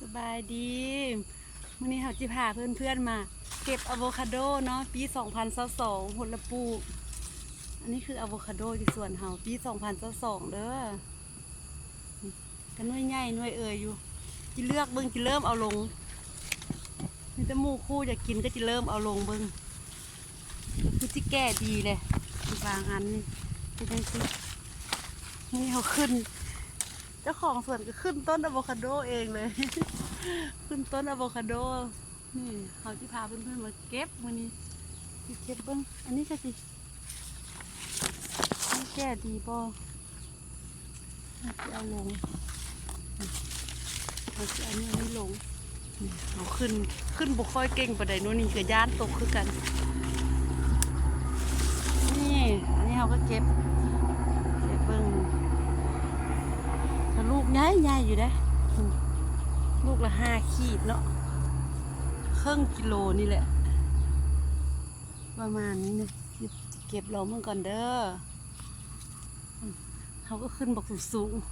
สบายดีวันนี้เขาจะพาเพื่อนๆมา เก็บอะโวคาโดเนาะปี 2022ผลปลูกอันนี้คืออะโวคาโดที่สวนเฮาปี 2022เด้อกันน่วยใหญ่น่วยเอ่ยอยู่จิเลือกเบิ่งจิเริ่มเอาลงมีแต่หมูคู่อยากกินก็จิเริ่มเอาลงเบิ่งคือที่แก่ดีเลยบางอันนี่เป็นจังซี่นี่เขาขึ้น จ้าของสวนก็ขึ้นต้นอะโวคาโดเองเลย ขึ้นต้นอะโวคาโด นี่เขาที่พาเพื่อนๆมาเก็บวันนี้สิเก็บเบิ้งอันนี้ก็สินี่แก่ดีปอเอาลงเอาอันนี้ลงนี่เอาขึ้นขึ้นบุค่อยเก่งปานใดโน่นนี่ก็ย่านตกคือกัน นี่ อันนี้เขาก็เก็บเก็บเบิ้ง แต่ลูกใหญ่ใหญ่อยู่เด้อืมลูกละห้าขีดเนาะครึ่งกิโลนี่แหละ ประมาณนี้เนี่ยจะเก็บเราเมื่อก่อนเด้ออืมเขาก็ขึ้นบอกสูงๆ